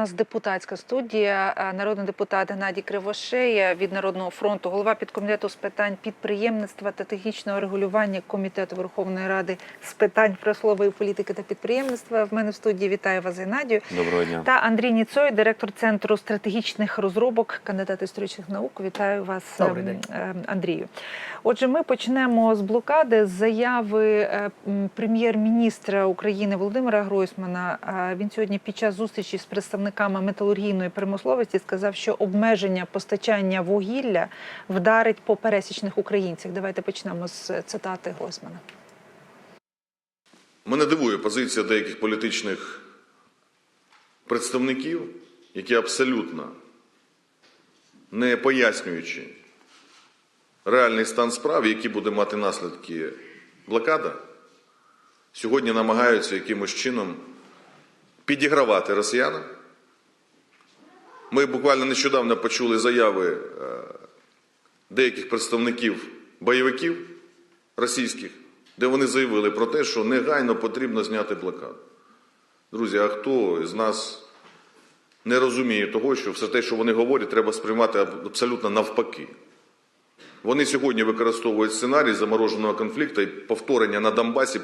нас депутатська студія. Народний депутат Геннадій Кривошея від Народного фронту, голова підкомітету з питань підприємництва та технічного регулювання комітету Верховної Ради з питань промислової політики та підприємництва. В мене в студії вітаю вас, Геннадію. Доброго дня. Та Андрій Ніцой, директор центру стратегічних розробок, кандидат історичних наук. Вітаю вас, Добрий ем, день. ем, Андрію. Отже, ми почнемо з блокади з заяви е, прем'єр-міністра України Володимира Гройсмана. Він сьогодні під час зустрічі з представниками металургійної промисловості сказав, що обмеження постачання вугілля вдарить по пересічних українцях. Давайте почнемо з цитати Гройсмана. Мене дивує позиція деяких політичних представників, які абсолютно не пояснюючи реальний стан справ, які буде мати наслідки блокада, сьогодні намагаються якимось чином підігравати росіянам. Ми буквально нещодавно почули заяви е, деяких представників бойовиків російських, де вони заявили про те, що негайно потрібно зняти блокаду. Друзі, а хто з нас не розуміє того, що все те, що вони говорять, треба сприймати абсолютно навпаки. Вони сьогодні використовують сценарій замороженого конфлікту і повторення на Донбасі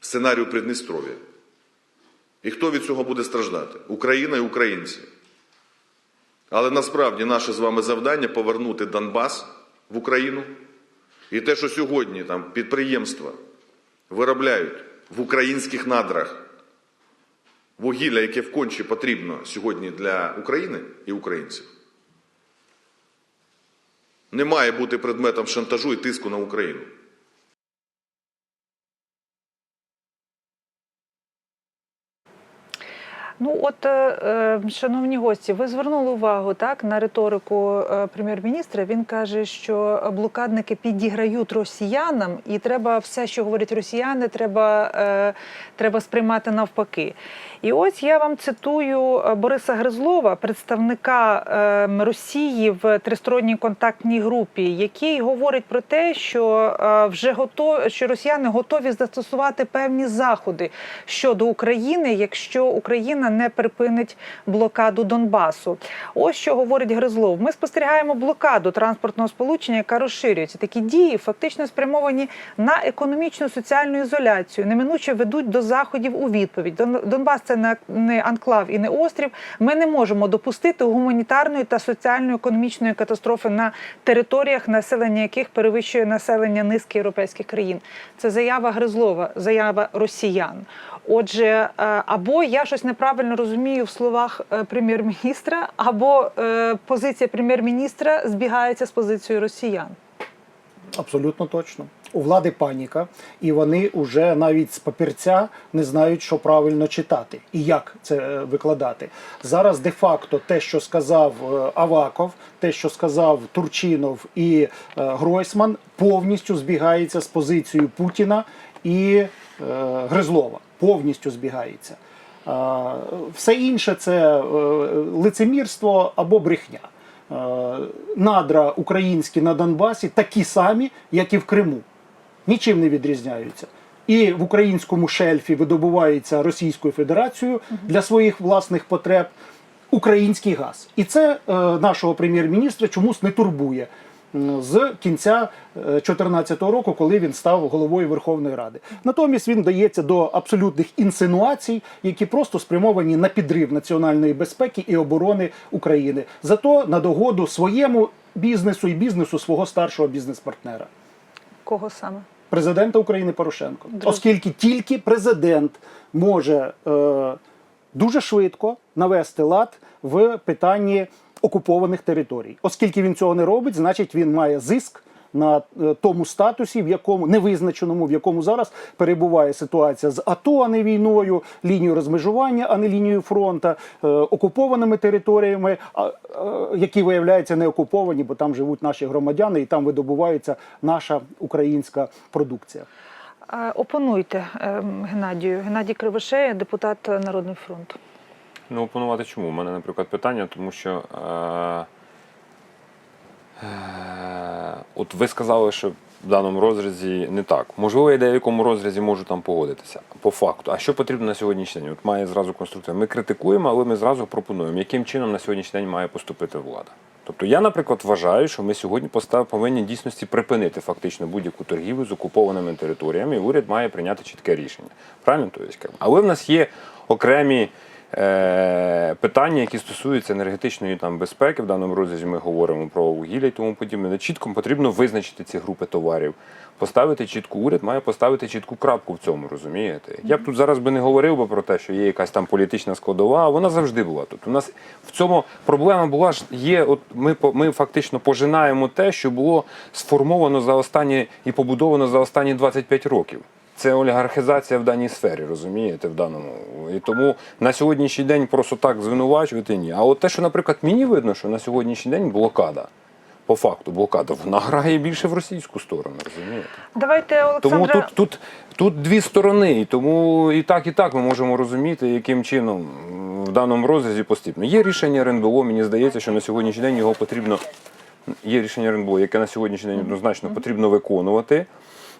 сценарію Придністров'я. І хто від цього буде страждати? Україна і українці. Але насправді наше з вами завдання повернути Донбас в Україну. І те, що сьогодні там підприємства виробляють в українських надрах вугілля, яке вконче потрібно сьогодні для України і українців, не має бути предметом шантажу і тиску на Україну. Ну, от, е, е, шановні гості, ви звернули увагу так на риторику е, прем'єр-міністра. Він каже, що блокадники підіграють росіянам, і треба все, що говорять росіяни, треба, треба сприймати навпаки. І ось я вам цитую Бориса Гризлова, представника е, Росії в тристоронній контактній групі, який говорить про те, що вже готові, що росіяни готові застосувати певні заходи щодо України, якщо Україна не припинить блокаду Донбасу. Ось що говорить Гризлов. Ми спостерігаємо блокаду транспортного сполучення, яка розширюється. Такі дії фактично спрямовані на економічну соціальну ізоляцію, неминуче ведуть до заходів у відповідь. Дон- Донбас це не анклав і не острів. Ми не можемо допустити гуманітарної та соціально-економічної катастрофи на територіях, населення яких перевищує населення низки європейських країн. Це заява Гризлова, заява росіян. Отже, е, або я щось неправильно розумію в словах е, прем'єр-міністра, або е, позиція прем'єр-міністра збігається з позицією росіян. Абсолютно точно. У влади паніка, і вони вже навіть з папірця не знають, що правильно читати і як це викладати. Зараз де-факто те, що сказав Аваков, те, що сказав Турчинов і Гройсман, повністю збігається з позицією Путіна і Гризлова. Повністю збігається. Все інше це е, лицемірство або брехня. Надра українські на Донбасі такі самі, як і в Криму. Нічим не відрізняються. І в українському шельфі видобувається Російською Федерацією для своїх власних потреб український газ. І це е, нашого прем'єр-міністра чомусь не турбує з кінця 2014 року, коли він став головою Верховної Ради. Натомість він дається до абсолютних інсинуацій, які просто спрямовані на підрив національної безпеки і оборони України. Зато на догоду своєму бізнесу і бізнесу свого старшого бізнес-партнера Кого саме? президента України Порошенко, Друзі. оскільки тільки президент може е, дуже швидко навести лад в питанні окупованих територій. Оскільки він цього не робить, значить він має зиск. На е, тому статусі, в якому невизначеному, в якому зараз перебуває ситуація з АТО, а не війною, лінією розмежування, а не лінією фронту, е, окупованими територіями, а, е, які виявляються не окуповані, бо там живуть наші громадяни, і там видобувається наша українська продукція. Опонуйте ем, Геннадію. Геннадій Кривошея, депутат Народний фронт. Ну, опанувати чому? У мене, наприклад, питання, тому що. Е, е, от ви сказали, що в даному розрізі не так. Можливо, я в деякому розрізі можу там погодитися. По факту. А що потрібно на сьогоднішній день? От має зразу конструкція. Ми критикуємо, але ми зразу пропонуємо, яким чином на сьогоднішній день має поступити влада. Тобто я, наприклад, вважаю, що ми сьогодні постав, повинні дійсності припинити фактично будь-яку торгівлю з окупованими територіями, і уряд має прийняти чітке рішення. Правильно? Як би. Але в нас є окремі питання, які стосуються енергетичної там безпеки. В даному розрізі ми говоримо про вугілля і тому подібне. Де чітко потрібно визначити ці групи товарів, поставити чітку уряд, має поставити чітку крапку в цьому, розумієте? Я б тут зараз би не говорив би про те, що є якась там політична складова, а вона завжди була тут. У нас в цьому проблема була ж є. От ми ми фактично пожинаємо те, що було сформовано за останні і побудовано за останні 25 років. Це олігархізація в даній сфері, розумієте, в даному. І тому на сьогоднішній день просто так звинувачувати ні. А от те, що, наприклад, мені видно, що на сьогоднішній день блокада, по факту блокада, вона грає більше в російську сторону, розумієте? Давайте, Тому тут, тут, тут дві сторони, і тому і так, і так ми можемо розуміти, яким чином в даному розрізі постійно. Є рішення РНБО, мені здається, що на сьогоднішній день його потрібно. Є рішення РНБО, яке на сьогоднішній день однозначно потрібно виконувати.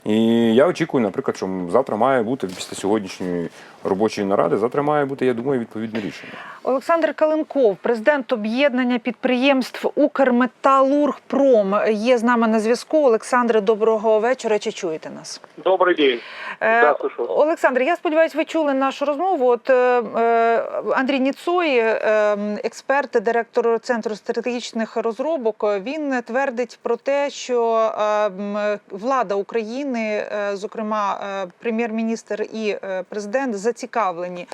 І я очікую, наприклад, що завтра має бути після сьогоднішньої робочої наради, завтра має бути, я думаю, відповідне рішення. Олександр Каленков, президент об'єднання підприємств Укрметалургпром, є з нами на зв'язку. Олександре, доброго вечора. Чи чуєте нас? Добрый день. Е, Олександр, я сподіваюся, ви чули нашу розмову. От е, е, Андрій Ніцой, е, експерт, директор центру стратегічних розробок, він твердить про те, що е, влада України, е, зокрема е, прем'єр-міністр і е, президент, зацікавлені.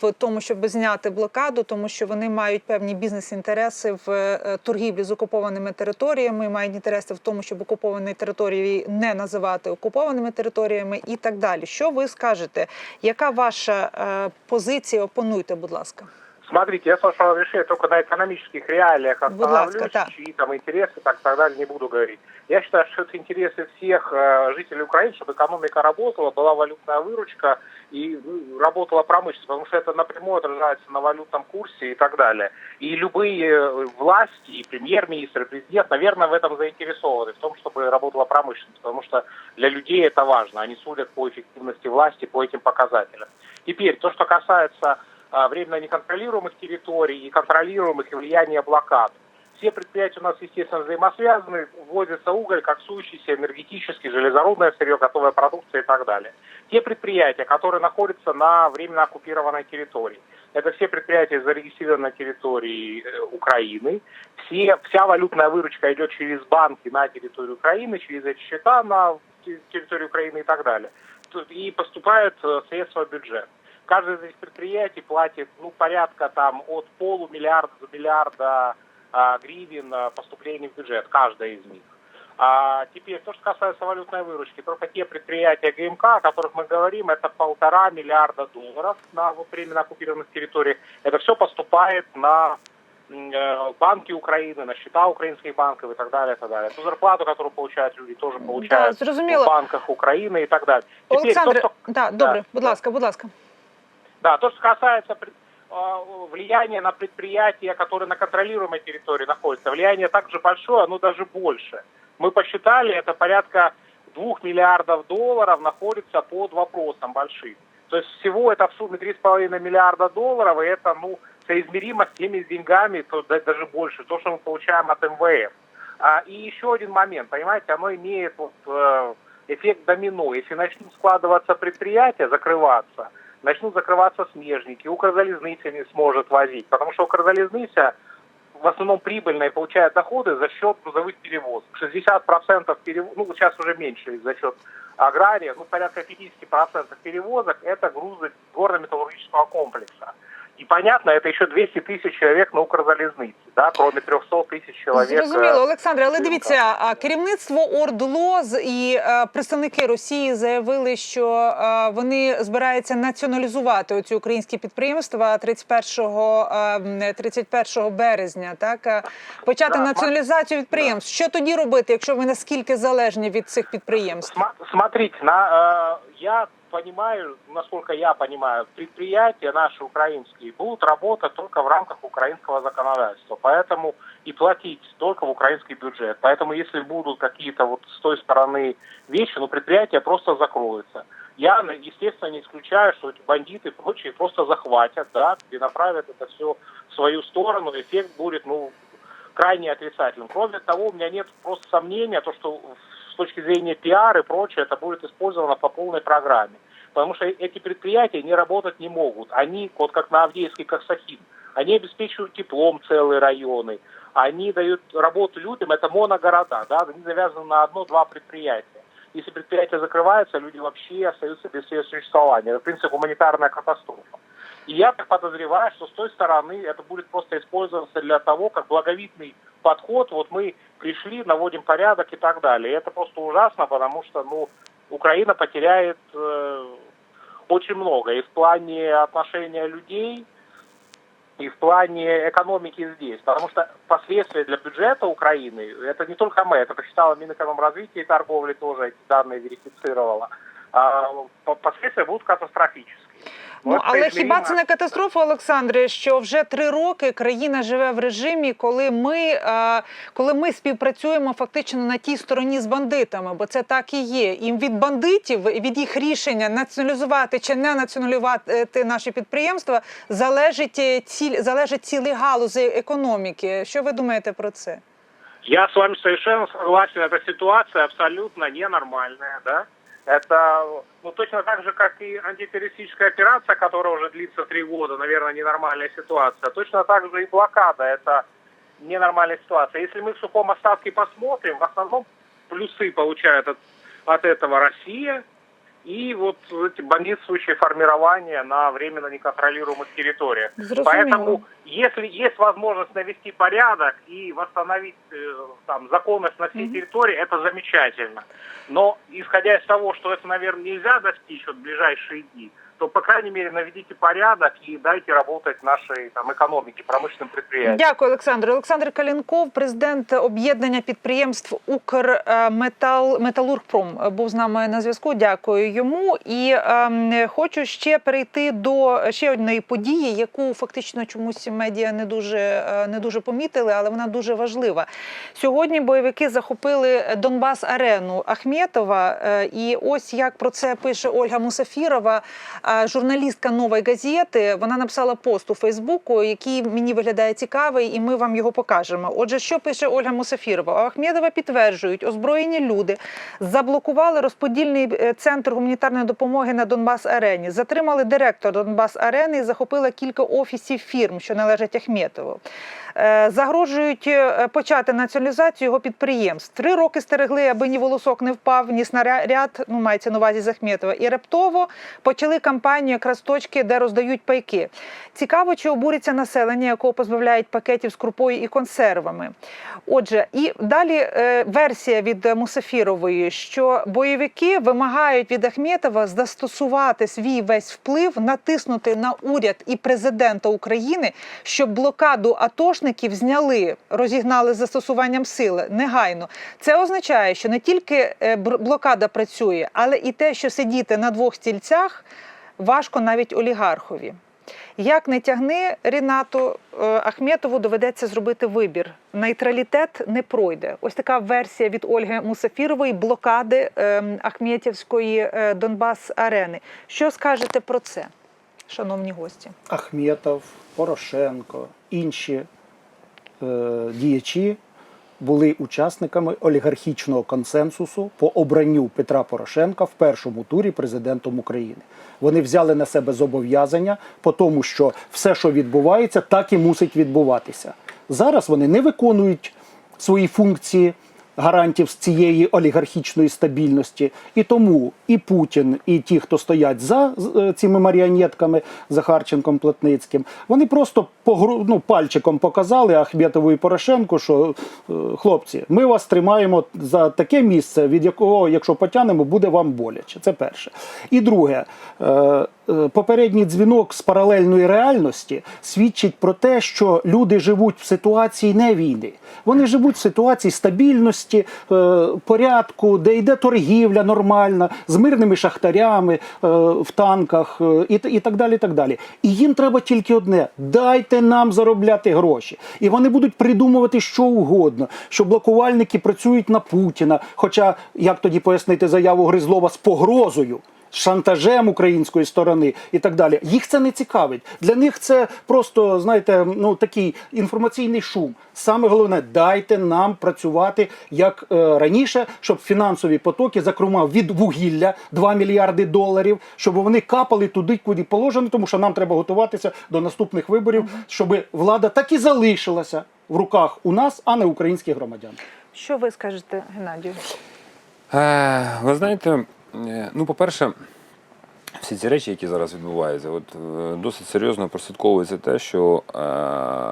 В тому, щоб зняти блокаду, тому що вони мають певні бізнес-інтереси в торгівлі з окупованими територіями, мають інтереси в тому, щоб окуповані території не називати окупованими територіями і так далі. Що ви скажете? Яка ваша позиція? Опонуйте, будь ласка. Смотрите, я с вашего разрешения только на экономических реалиях Будь ласка, остановлюсь, да. чьи там интересы, так, так далее, не буду говорить. Я считаю, что это интересы всех э, жителей Украины, чтобы экономика работала, была валютная выручка и ну, работала промышленность, потому что это напрямую отражается на валютном курсе и так далее. И любые э, власти, и премьер-министр, и президент, наверное, в этом заинтересованы, в том, чтобы работала промышленность, потому что для людей это важно. Они судят по эффективности власти, по этим показателям. Теперь, то, что касается временно неконтролируемых территорий и контролируемых и влияния блокад. Все предприятия у нас, естественно, взаимосвязаны. Вводится уголь, коксующийся, энергетический, железорудное сырье, готовая продукция и так далее. Те предприятия, которые находятся на временно оккупированной территории, это все предприятия зарегистрированы на территории э, Украины. Все, вся валютная выручка идет через банки на территорию Украины, через эти счета на те- территорию Украины и так далее. И поступают э, средства в бюджет. Каждое из этих предприятий платит ну, порядка там от полумиллиарда до миллиарда а, гривен а, поступлений в бюджет, каждая из них. А теперь, то, что касается валютной выручки, только те предприятия ГМК, о которых мы говорим, это полтора миллиарда долларов на вот временно оккупированных территориях. Это все поступает на э, банки Украины, на счета украинских банков и так далее, и так далее. Ту зарплату, которую получают люди, тоже получают зрозуміло. в банках Украины и так далее. Олександре, то, что- да, добре, Да, будь да. ласка, будь ласка. Да, то, что касается а, влияния на предприятия, которые на контролируемой территории находятся, влияние также большое, оно даже больше. Мы посчитали, это порядка 2 миллиардов долларов находится под вопросом большим. То есть всего это в сумме 3,5 миллиарда долларов, и это, ну, соизмеримо с теми деньгами, то да- даже больше, то, что мы получаем от МВФ. А, и еще один момент, понимаете, оно имеет вот, э, эффект домино. Если начнут складываться предприятия, закрываться, начнут закрываться смежники, Укрзалезница не сможет возить, потому что Укрзалезница в основном прибыльно и получает доходы за счет грузовых перевозок. 60% перевозок, ну сейчас уже меньше за счет агрария, ну порядка 50% перевозок это грузы горно-металлургического комплекса. И понятно, это еще 200 тысяч человек на Укрзалезнице, да, кроме 300 тысяч человек. Зрозуміло, э, Олександре, але ГМК. дивіться, а, керівництво ОРДЛОЗ і е, представники Росії заявили, що е, вони збираються націоналізувати оці українські підприємства 31, е, 31 березня. Так е, почати Да, націоналізацію підприємств. Що тоді робити, якщо ви наскільки залежні від цих підприємств? Сма- Смотрите, на, э, я понимаю, насколько я понимаю, предприятия наши украинские будут работать только в рамках украинского законодательства. Поэтому и платить только в украинский бюджет. Поэтому если будут какие-то вот с той стороны вещи, ну, предприятия просто закроются. Я, естественно, не исключаю, что эти бандиты и прочие просто захватят, да, и направят это все в свою сторону. Эффект будет, ну, крайне отрицательным. Кроме того, у меня нет просто сомнения, то, что точки зрения пиар и прочее, это будет использовано по полной программе. Потому что эти предприятия не работать не могут. Они, вот как на Авдеевский Коксахим, они обеспечивают теплом целые районы, они дают работу людям, это моногорода, да, они завязаны на одно-два предприятия. Если предприятие закрывается, люди вообще остаются без своего существования. Это, в принципе, гуманитарная катастрофа. И я так подозреваю, что с той стороны это будет просто использоваться для того, как благовидный подход, вот мы пришли, наводим порядок и так далее. Это просто ужасно, потому что, ну, Украина потеряет э, очень много и в плане отношения людей, и в плане экономики здесь. Потому что последствия для бюджета Украины, это не только мы, это посчитала Минэкономразвития и торговли тоже эти данные верифицировала, а, по- последствия будут катастрофические. Ну, але хіба це не катастрофа, Олександре, що вже три роки країна живе в режимі, коли ми, е, коли ми співпрацюємо фактично на тій стороні з бандитами, бо це так і є. І від бандитів, від їх рішення націоналізувати чи не націоналізувати наші підприємства, залежить е, ціль, залежить цілі галузі економіки. Що ви думаєте про це? Я с вами совершенно согласен. Эта ситуация абсолютно ненормальная, да. Это ну, точно так же, как и антитеррористическая операция, которая уже длится три года, наверное, ненормальная ситуация. Точно так же и блокада – это ненормальная ситуация. Если мы в сухом остатке посмотрим, в основном плюсы получает от, от этого Россия и вот эти бандитствующие формирования на временно неконтролируемых территориях. Зрозуміло. Поэтому, если есть возможность навести порядок и восстановить э, там, законность на всей территории, это замечательно. Но исходя из того, что это, наверное, нельзя достичь вот в ближайшие дни, то, по крайней мере, наведите порядок и дайте работать нашей там, экономике, промышленным предприятиям. Дякую, Олександр. Олександр Калінков, президент об'єднання підприємств Укрметал Металургпром, був з нами на зв'язку. Дякую йому. І ем, хочу ще перейти до ще однієї події, яку фактично чомусь медіа не дуже е, не дуже помітили, але вона дуже важлива. Сьогодні бойовики захопили Донбас Арену Ахметова. е, І ось як про це пише Ольга Мусафірова, е, журналістка нової газети. Вона написала пост у Фейсбуку, який мені виглядає цікавий, і ми вам його покажемо. Отже, що пише Ольга Мусафірова? У Ахмедова підтверджують, озброєні люди заблокували розподільний е, центр гуманітарної допомоги на Донбас Арені, затримали директора Донбас Арени і захопили кілька офісів фірм, що належать Ахметову. Е, Загрожують е, почати націоналізацію його підприємств. Три роки стерегли, аби ні волосок не впав, ні снаряд, ну мається на увазі Захметова. І раптово почали кампанію якраз точки, де роздають пайки. Цікаво, чи обуриться населення, якого позбавляють пакетів з крупою і консервами. Отже, і далі е, версія від Мусафірової, що бойовики вимагають від Ахметова застосувати свій весь вплив, натиснути на уряд і президента України, щоб блокаду атошників зняли, розігнали з застосуванням сили негайно. Це означає, що не тільки е, блокада працює, але і те, що сидіти на двох стільцях важко навіть олігархові. Як не тягни Рінату е, Ахметову доведеться зробити вибір. Нейтралітет не пройде. Ось така версія від Ольги Мусафірової блокади е, Ахметівської е, Донбас арени. Що скажете про це, шановні гості? Ахметов, Порошенко, інші е, діячі були учасниками олігархічного консенсусу по обранню Петра Порошенка в першому турі президентом України. Вони взяли на себе зобов'язання по тому, що все, що відбувається, так і мусить відбуватися. Зараз вони не виконують свої функції гарантів з цієї олігархічної стабільності. І тому і Путін, і ті, хто стоять за е, цими маріонетками Захарченком Плотницьким, вони просто ну, пальчиком показали Ахметову і Порошенку, що е, хлопці, ми вас тримаємо за таке місце, від якого, якщо потягнемо, буде вам боляче. Це перше. І друге. е, Попередній дзвінок з паралельної реальності свідчить про те, що люди живуть в ситуації не війни. Вони живуть в ситуації стабільності. Законності, е, порядку, де йде торгівля нормальна з мирними шахтарями е, в танках е, і так далі. І так далі. І їм треба тільки одне: дайте нам заробляти гроші. І вони будуть придумувати що угодно, що блокувальники працюють на Путіна. Хоча, як тоді пояснити заяву Гризлова з погрозою. Шантажем української сторони і так далі. Їх це не цікавить. Для них це просто, знаєте, ну такий інформаційний шум. Саме головне, дайте нам працювати як е, раніше, щоб фінансові потоки, зокрема від вугілля 2 мільярди доларів, щоб вони капали туди, куди положено, тому що нам треба готуватися до наступних виборів, щоб влада так і залишилася в руках у нас, а не українських громадян. Що ви скажете, Геннадію? Е, ви знаєте, ну, по-перше, всі ці речі, які зараз відбуваються, от е, досить серйозно прослідковується те, що е,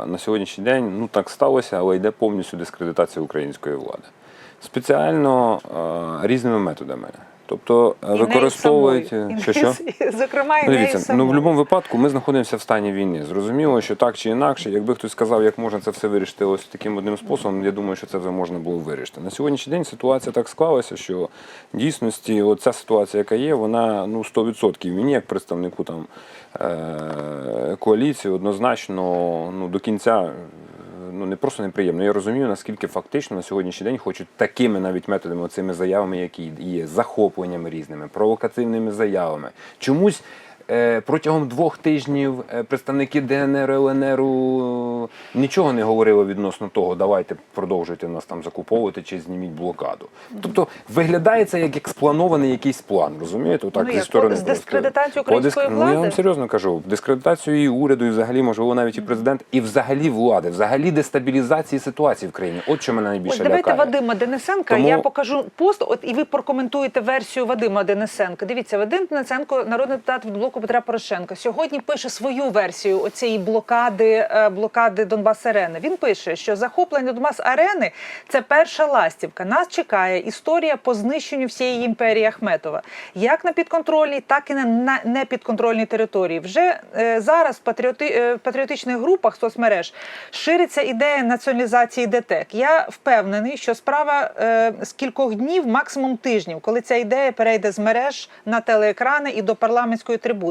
на сьогоднішній день ну так сталося, але йде повністю дискредитація української влади. Спеціально е, різними методами. Тобто е, І використовують самою. Що що. Зокрема, і Ну, нею дивіться, ну в будь-якому випадку ми знаходимося в стані війни. Зрозуміло, що так чи інакше, якби хтось сказав, як можна це все вирішити ось таким одним способом, я думаю, що це вже можна було вирішити. На сьогоднішній день ситуація так склалася, що в дійсності оця ситуація, яка є, вона ну 100% мені, як представнику там е- коаліції, однозначно ну до кінця. Ну, не просто неприємно. Я розумію, наскільки фактично на сьогоднішній день хочуть такими навіть методами, цими заявами, які є, захопленнями різними, провокативними заявами. Чомусь протягом двох тижнів е, представники ДНР, ЛНРу нічого не говорили відносно того, давайте продовжуйте нас там закуповувати чи зніміть блокаду. Тобто виглядає це як спланований якийсь план, розумієте? Отак, Ну, зі як, сторони з дискредитацію української Ну, я влади? вам серйозно кажу, дискредитацію і уряду, і взагалі, можливо, навіть і президент, і взагалі влади, взагалі дестабілізації ситуації в країні. От що мене найбільше Ось давайте лякає. Вадима Денисенка. Тому- Я покажу пост, от і ви прокоментуєте версію Вадима Денисенка. Дивіться, Вадим Денисенко, народний депутат від блоку Петра Порошенка, сьогодні пише свою версію оцієї блокади, е, блокади Донбас Арени. Він пише, що захоплення Донбас Арени це перша ластівка. Нас чекає історія по знищенню всієї імперії Ахметова, як на підконтрольній, так і на непідконтрольній території. Вже е, зараз в патріоти, е, патріотичних групах соцмереж шириться ідея націоналізації ДТЕК. Я впевнений, що справа е, з кількох днів, максимум тижнів, коли ця ідея перейде з мереж на телеекрани і до парламентської трибуни.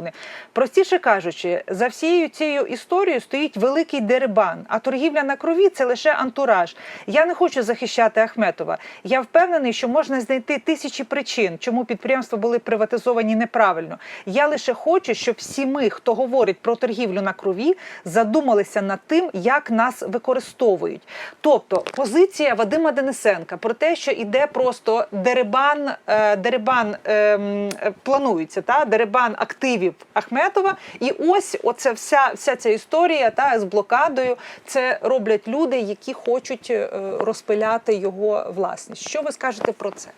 Простіше кажучи, за всією цією історією стоїть великий дерибан, а торгівля на крові це лише антураж. Я не хочу захищати Ахметова. Я впевнений, що можна знайти тисячі причин, чому підприємства були приватизовані неправильно. Я лише хочу, щоб всі ми, хто говорить про торгівлю на крові, задумалися над тим, як нас використовують. Тобто позиція Вадима Денисенка про те, що іде просто дерибан, е, дерибан ем, е, планується, та дерибан активів Ахметова. І ось оце вся, вся ця історія та з блокадою. Це роблять люди, які хочуть е, розпиляти його власність. Що ви скажете про це?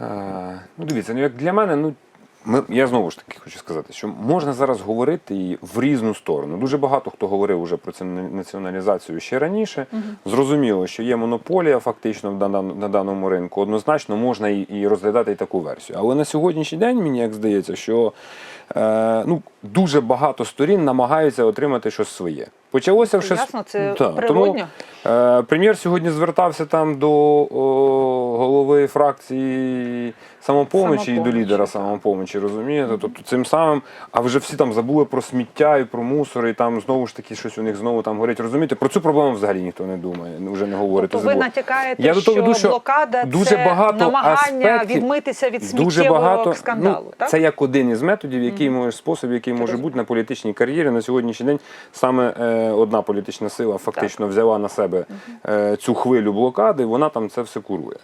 А, ну, дивіться, ну як для мене, ну ми, я знову ж таки хочу сказати, що можна зараз говорити і в різну сторону. Дуже багато хто говорив уже про цю націоналізацію ще раніше. Зрозуміло, що є монополія фактично на, дан- на даному ринку. Однозначно можна і, і розглядати і таку версію. Але на сьогоднішній день мені як здається, що е, ну, дуже багато сторін намагаються отримати щось своє. Почалося вже ясно, це природньо. Тому, е, прем'єр сьогодні звертався там до о, голови фракції самопомочі і до лідера самопомочі, розумієте? Тобто цим самим, а вже всі там забули про сміття і про мусор, і там знову ж таки щось у них знову там горить. Розумієте, про цю проблему взагалі ніхто не думає, вже не говорить. Тобто ви натякаєте, Я що, веду, що блокада дуже це багато намагання аспектів, відмитися від Дуже багато скандалу. Ну, так? Це як один із методів, який може спосіб, який може бути на політичній кар'єрі на сьогоднішній день. Саме е, одна політична сила фактично взяла на себе е, цю хвилю блокади. Вона там це все курує.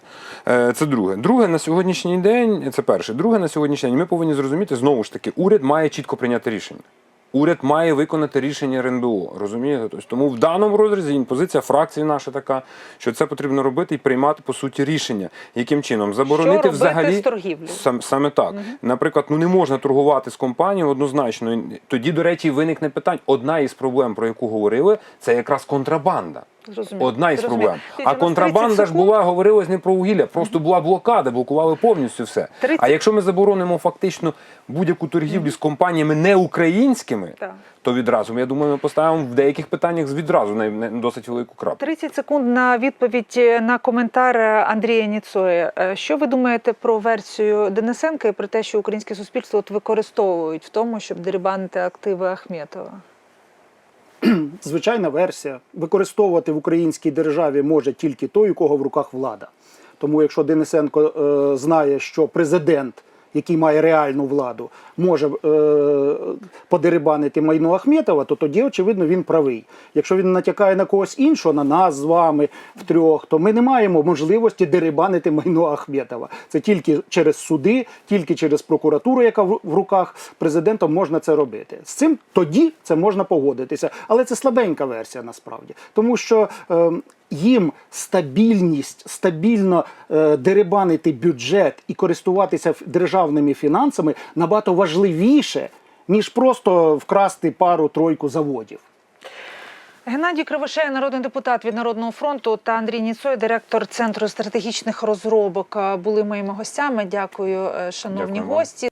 Е, це друге. Друге на сьогоднішній день. Це перше. Друге на сьогоднішній день. Ми повинні зрозуміти знову ж таки, уряд має чітко прийняти рішення. Уряд має виконати рішення РНБО, розумієте? Тобто, тому в даному розрізі позиція фракції наша така, що це потрібно робити і приймати по суті рішення, яким чином заборонити робити взагалі з? Сам, саме так. Наприклад, ну не можна торгувати з компанією однозначно. Тоді, до речі, виникне питання. Одна із проблем, про яку говорили, це якраз контрабанда. Зрозуміло. Одна із проблем. А у нас 30 контрабанда ж була, говорилось не про вугілля, просто була блокада, блокували повністю все. 30 А якщо ми заборонимо фактично будь-яку торгівлю з компаніями не українськими, Так. то відразу я думаю, ми поставимо в деяких питаннях відразу на, досить велику крапку. 30 секунд на відповідь на коментар Андрія Ніцої. Е, Що ви думаєте про версію Денисенка і про те, що українське суспільство от використовують в тому, щоб дерибанити активи Ахметова? звичайна версія. Використовувати в українській державі може тільки той, у кого в руках влада. Тому, якщо Денисенко е, знає, що президент, який має реальну владу, може е, подерибанити майно Ахметова, то тоді, очевидно, він правий. Якщо він натякає на когось іншого, на нас з вами втрьох, то ми не маємо можливості дерибанити майно Ахметова. Це тільки через суди, тільки через прокуратуру, яка в в руках президента можна це робити. З цим тоді це можна погодитися, але це слабенька версія насправді, тому що. Е, їм стабільність, стабільно е, дерибанити бюджет і користуватися державними фінансами набагато важливіше, ніж просто вкрасти пару-тройку заводів. Геннадій Кривошея, народний депутат від Народного фронту, та Андрій Ніцой, директор Центру стратегічних розробок, були моїми гостями. Дякую, е, шановні Дякую гості.